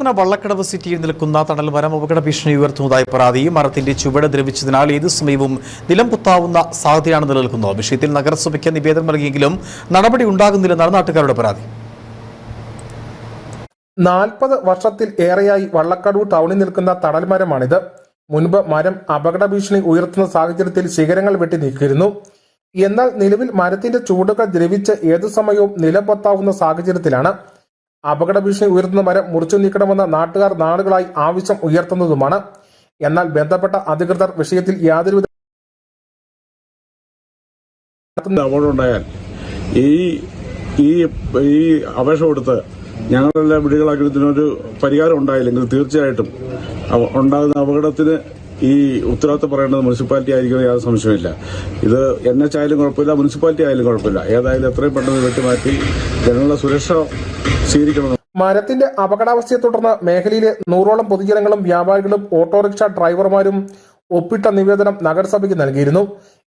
കട്ടപ്പന വള്ളക്കടവ് സിറ്റിയിൽ നിൽക്കുന്ന തണൽ മരം അപകട ഭീഷണി ഉയർത്തുന്നതായി പരാതി. മരത്തിന്റെ ചുവട് ദ്രവിച്ചതിനാൽ ഏത് സമയവും നിലം കുത്താവുന്ന സാധ്യതയാണ് നിലനിൽക്കുന്നത്. വിഷയത്തിൽ നഗരസഭയ്ക്ക് നിവേദനം നൽകിയെങ്കിലും നടപടി ഉണ്ടാകുന്നില്ലെന്നാണ് നാട്ടുകാരുടെ പരാതി. നാൽപ്പത് വർഷത്തിൽ ഏറെയായി വള്ളക്കടവ് ടൗണിൽ നിൽക്കുന്ന തണൽ മരമാണിത്. മുൻപ് മരം അപകട ഭീഷണി ഉയർത്തുന്ന സാഹചര്യത്തിൽ ശിഖരങ്ങൾ വെട്ടി നീക്കിയിരുന്നു. എന്നാൽ നിലവിൽ മരത്തിന്റെ ചൂടുകൾ ദ്രവിച്ച് ഏതു സമയവും നിലപൊത്താവുന്ന സാഹചര്യത്തിലാണ് അപകട ഭീഷണി ഉയർത്തുന്ന മരം മുറിച്ചു നീക്കണമെന്ന നാട്ടുകാർ നാളുകളായി ആവശ്യം ഉയർത്തുന്നതുമാണ്. എന്നാൽ ബന്ധപ്പെട്ട അധികൃതർ വിഷയത്തിൽ യാതൊരുവിധ ഉണ്ടായാൽ ഈ ഈ ഈ അപേക്ഷ കൊടുത്ത് ഞങ്ങളെല്ലാം വിടികളാക്കുന്നതിനൊരു പരിഹാരം ഉണ്ടായില്ലെങ്കിൽ തീർച്ചയായിട്ടും ഉണ്ടാകുന്ന അപകടത്തിന് ഈ ഉത്തരവാദിത്തം പറയേണ്ടത് മുനിസിപ്പാലിറ്റി ആയിരിക്കും യാതൊരു സംശയമില്ല ഇത് എൻ എച്ച് ആയാലും കുഴപ്പമില്ല മുനിസിപ്പാലിറ്റി ആയാലും കുഴപ്പമില്ല. ഏതായാലും എത്രയും പെട്ടെന്ന് വെട്ടിമാറ്റി ജനങ്ങളുടെ സുരക്ഷ സ്വീകരിക്കണം. മരത്തിന്റെ അപകടാവസ്ഥയെ തുടർന്ന് മേഖലയിലെ നൂറോളം പൊതുജനങ്ങളും വ്യാപാരികളും ഓട്ടോറിക്ഷ ഡ്രൈവർമാരും ഒപ്പിട്ട നിവേദനം നഗരസഭയ്ക്ക് നൽകിയിരുന്നു.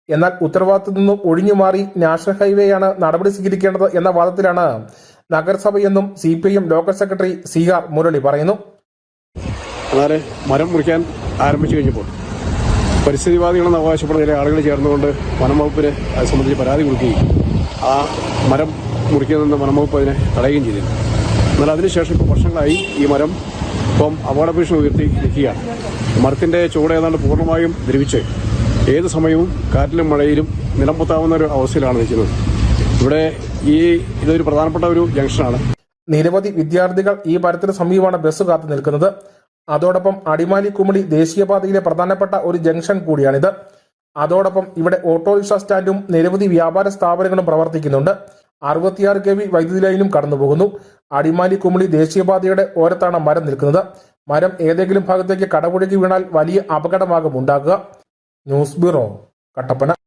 എന്നാൽ ഉത്തരവാദിത്തത്തിൽ നിന്നും ഒഴിഞ്ഞുമാറി നാഷണൽ ഹൈവേയാണ് നടപടി സ്വീകരിക്കേണ്ടത് എന്ന വാദത്തിലാണ് നഗരസഭയെന്നും C P I M local secretary C R Murali പറയുന്നു. മരം മുറിക്കാൻ ആരംഭിച്ചു കഴിഞ്ഞപ്പോൾ പരിസ്ഥിതിവാദികളെന്ന് അവകാശപ്പെടുന്ന ചില ആളുകൾ ചേർന്നുകൊണ്ട് വനംവകുപ്പിന് അത് സംബന്ധിച്ച് പരാതി കൊടുക്കുകയും ആ മരം മുറിക്കുന്നതെന്ന് വനംവകുപ്പ് അതിനെ തടയുകയും ചെയ്തിരുന്നു. എന്നാൽ അതിനുശേഷം ഇപ്പോൾ വർഷങ്ങളായി ഈ മരം ഇപ്പം അപകടഭീഷണി ഉയർത്തി നിൽക്കുകയാണ്. മരത്തിന്റെ ചുവട് ഏതാണ്ട് പൂർണമായും ദ്രവിച്ച് ഏത് സമയവും കാറ്റിലും മഴയിലും നിലംപൊത്താവുന്ന ഒരു അവസ്ഥയിലാണ് നിൽക്കുന്നത്. ഇവിടെ ഈ ഇതൊരു പ്രധാനപ്പെട്ട ഒരു ജംഗ്ഷനാണ്. നിരവധി വിദ്യാർത്ഥികൾ ഈ മരത്തിന് സമീപമാണ് ബസ് കാത്തു നിൽക്കുന്നത്. അതോടൊപ്പം അടിമാലി കുമളി ദേശീയപാതയിലെ പ്രധാനപ്പെട്ട ഒരു ജംഗ്ഷൻ കൂടിയാണിത്. അതോടൊപ്പം ഇവിടെ ഓട്ടോറിക്ഷ സ്റ്റാൻഡും നിരവധി വ്യാപാര സ്ഥാപനങ്ങളും പ്രവർത്തിക്കുന്നുണ്ട്. അറുപത്തിയാറ് കെ വി വൈദ്യുതി ലൈനും കടന്നുപോകുന്നു. അടിമാലി കുമളി ദേശീയപാതയുടെ ഓരത്താണ് മരം നിൽക്കുന്നത്. മരം ഏതെങ്കിലും ഭാഗത്തേക്ക് കടപുഴകി വീണാൽ വലിയ അപകടമാകും ഉണ്ടാകുക. News bureau Kattappana.